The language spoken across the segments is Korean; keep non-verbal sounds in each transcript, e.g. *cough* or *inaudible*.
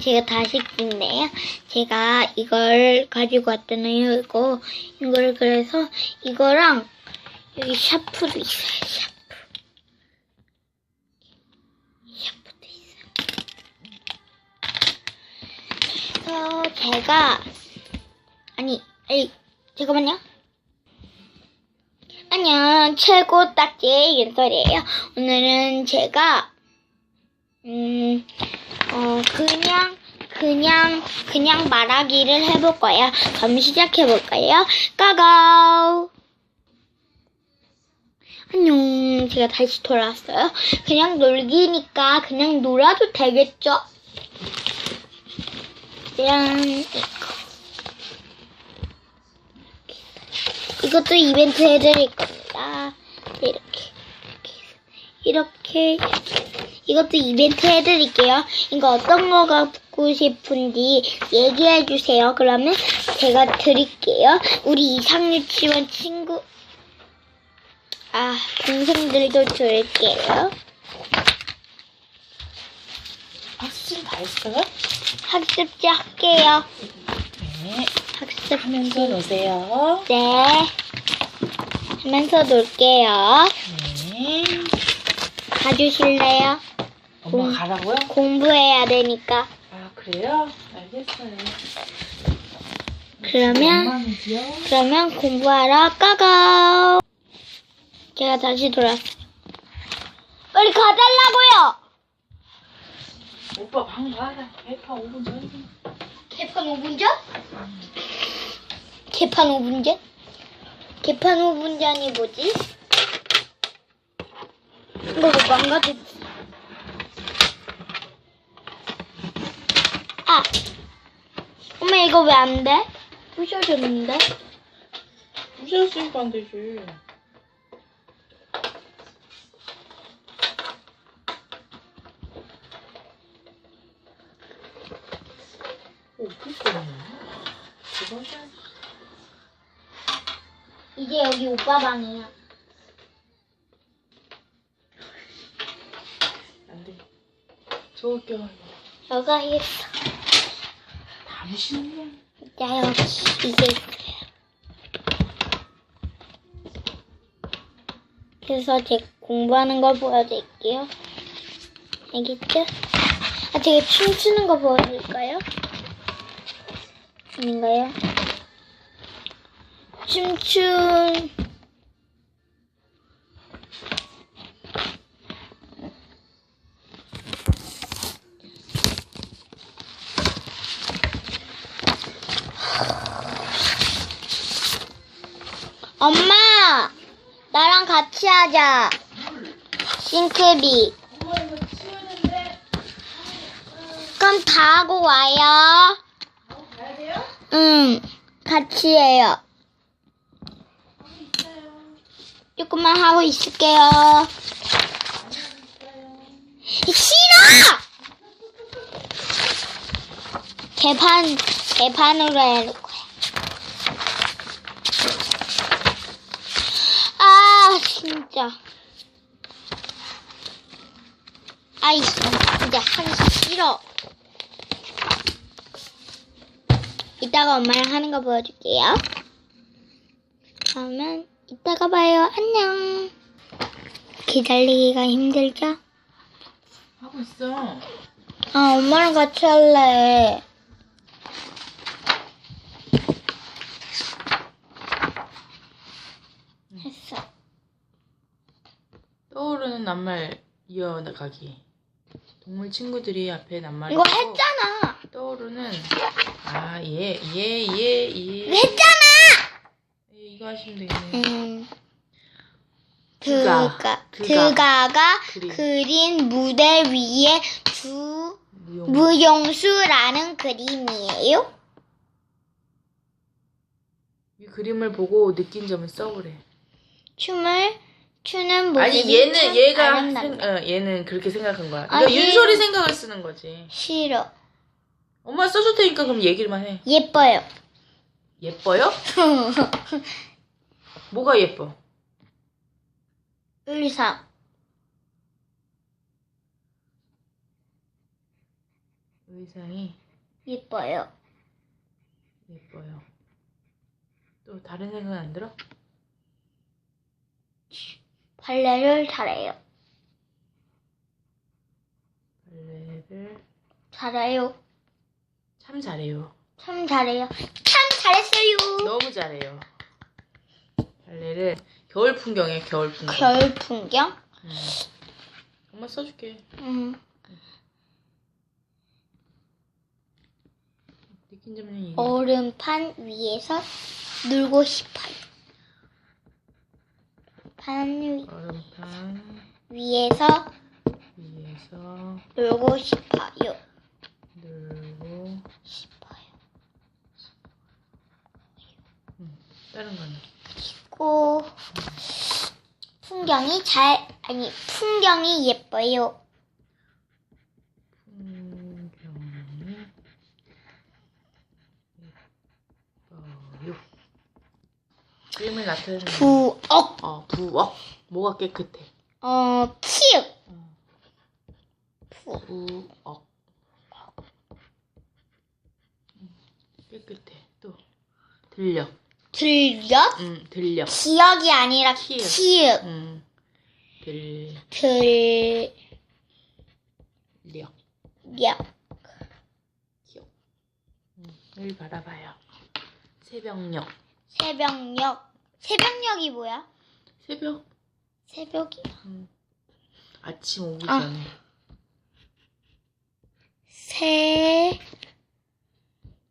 제가 다시 낀데요. 제가 이걸 가지고 왔잖아요. 이거 이거를 그래서 이거랑 여기 샤프도 있어요. 샤프. 샤프도 있어요. 제가 아니, 아니 잠깐만요. 안녕, 최고 딱지 윤설이에요. 오늘은 제가 음, 어, 그냥, 그냥, 그냥 말하기를 해볼 거예요. 그럼 시작해볼까요? 까가우! 안녕, 제가 다시 돌아왔어요. 그냥 놀기니까 그냥 놀아도 되겠죠? 짠. 이것도 이벤트 해드릴 겁니다. 이렇게, 이렇게, 이렇게. 이것도 이벤트 해드릴게요. 이거 어떤 거 갖고 싶은지 얘기해주세요. 그러면 제가 드릴게요. 우리 이상유치원 친구, 아, 동생들도 드릴게요. 학습 다 했어요? 학습지 할게요. 네. 학습지. 하면서 노세요. 네. 하면서 놀게요. 네. 가주실래요? 엄마 음. 가라고요? 공부해야 되니까. 아 그래요? 알겠어요. 그러면? 그러면 공부하러 까가. 제가 다시 돌아왔어요. 빨리 가달라고요. 오빠 방 가라. 배파 5분 전에. 개판 5분 전? 개판 5분 전? 개판 5분 전이 뭐지? 이거 뭐 망가졌 엄마 이거 왜 안 돼? 부셔졌는데? 부셨으니까 안 되지. 그거. 이제 여기 오빠 방이야. 안 돼. 저거 껴. 여기 하겠어. 당신은 자, 여기 이게. 그래서 제 공부하는 거 보여드릴게요. 알겠죠? 아, 제가 춤추는 거 보여드릴까요? 아닌가요? 춤춘 엄마! 나랑 같이 하자. 싱크비. 그럼 다 하고 와요. 응, 같이 해요. 조금만 하고 있을게요. 싫어! 개판, 개판으로 해놓을 거야. 아, 진짜. 아이, 진짜 하기 싫어. 이따가 엄마랑 하는 거 보여줄게요. 그러면 이따가 봐요. 안녕. 기다리기가 힘들죠? 하고 있어. 아, 엄마랑 같이 할래. 했어. 떠오르는 낱말 이어가기. 동물 친구들이 앞에 낱말이 이거 했잖아. 떠오르는 아 예 예 예예 예, 이거 했잖아. 예, 이거 하시면 되겠네요. 음. 드가, 드가. 드가가 그림. 그린 무대 위에 두 무용. 무용 수라는 그림이에요. 이 그림을 보고 느낀 점을 써보래. 춤을 추는 모습이 아니 얘는 참 얘가 아름답다. 생, 어, 얘는 그렇게 생각한 거야. 그러니까 아니. 윤솔이 생각을 쓰는 거지. 싫어. 엄마 써줄 테니까 그럼 얘기만 해. 예뻐요. 예뻐요? *laughs* 뭐가 예뻐? 의상. 의상이 예뻐요. 예뻐요. 또 다른 생각 안 들어? 발레를 잘해요. 발레를 잘해요. 참 잘해요. 참 잘해요. 참 잘했어요. 너무 잘해요. 발레를 겨울 풍경에 겨울 풍경. 겨울 풍경? 음. 엄마 써줄게. 음, 느낀 점은. 얼음판 위에서 놀고 싶어요. 판 위, 얼음판 위에서 위에서 놀고 싶어요. 놀고 싶어요. 다른 거는 고 풍경이 잘 아니 풍경이 예뻐요. 풍경이 예뻐요. 그림을 나타내는 거. 부엌 어 부엌 뭐가 깨끗해. 어 키읔 어, 부 부엌 음, 깨끗해. 또 들려. 들녘 음 들려. 기억이 아니라 키읔. 키읔 음 들려. 들녘 기억. 음, 을 바라봐요. 새벽녘. 새벽녘 새벽녘이 뭐야? 새벽. 새벽이 음. 아침 오기 아. 전에. 새벽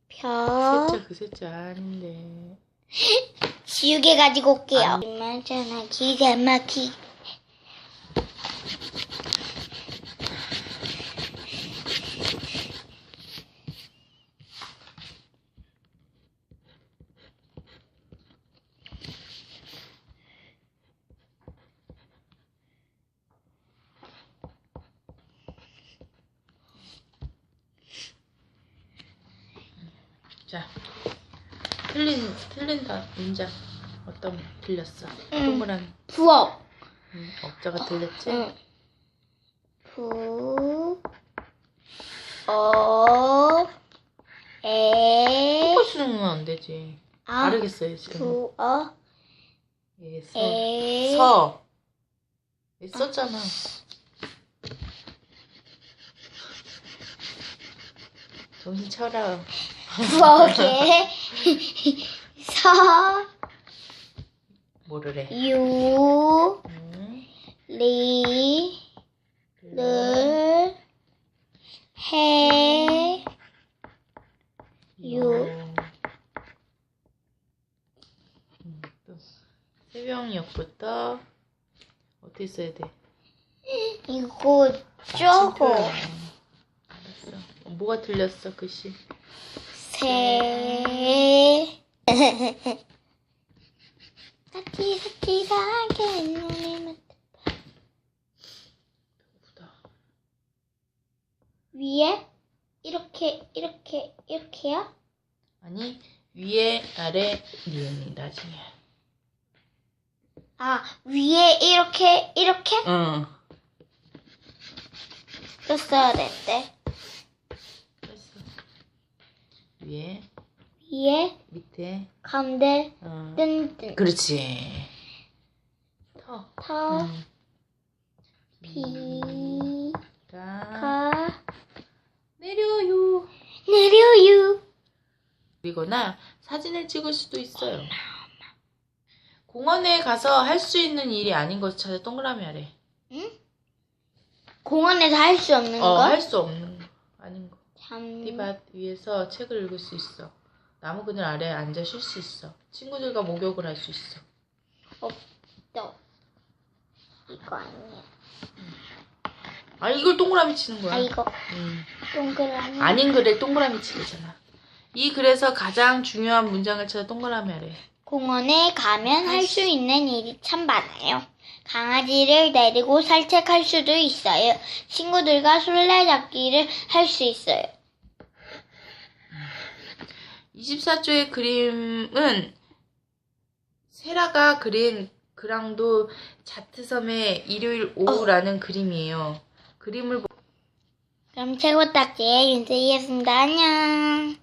셋자 그 셋자 아닌데. 지우개 가지고 올게요. 얼마 전에 기가 막히 자, 틀린 틀린 다 문장 어떤 틀렸어? 음. 동그라미. 부엌 음, 억자가 틀렸지? 응. 부, 어, 에, 똑같이 건안 되지. 아, 다르게 써야지. 부, 어, 예, 서. 에, 서. 예, 썼잖아. 정신 차려. 부엌에, *laughs* 서, 뭐를 해? 유, 음, 리, 를, 를, 해, 유. 새벽녘부터 어떻게 써야 돼? 이거, 저거, 알았어. 어, 뭐가 틀렸어 글씨? 새, 사치, 사치, 사게, 눈이 보다. 위에 이렇게 이렇게 이렇게요? 아니 위에 아래 니은이 나중에. 아 위에 이렇게 이렇게 응. 썼어야 됐대. 됐어. 위에 위에 밑에. 가운데 어. 뜬뜬 그렇지. 터. 터 음. 비가 가 내려요. 내려요. 그리거나 사진을 찍을 수도 있어요. 공원에 가서 할 수 있는 일이 아닌 것을 찾아 동그라미 하래. 공원에서 할 수 없는 어, 거? 할수 없는 거. 아닌 거. 잠 띠밭 위에서 책을 읽을 수 있어. 나무 그늘 아래에 앉아 쉴 수 있어. 친구들과 목욕을 할 수 있어. 또 이거 아니에요. 아, 이걸 동그라미 치는 거야. 아 이거 음. 동그라미. 아닌 글에 동그라미 치잖아. 이 글에서 가장 중요한 문장을 찾아 동그라미 하래. 공원에 가면 할 수 있는 일이 참 많아요. 강아지를 데리고 산책할 수도 있어요. 친구들과 술래잡기를 할 수 있어요. 24조의 그림은 세라가 그린 그랑도 자트섬의 일요일 오후라는 그림이에요. 그림을 보- 그럼 최고 딱지의 윤세이였습니다. 안녕.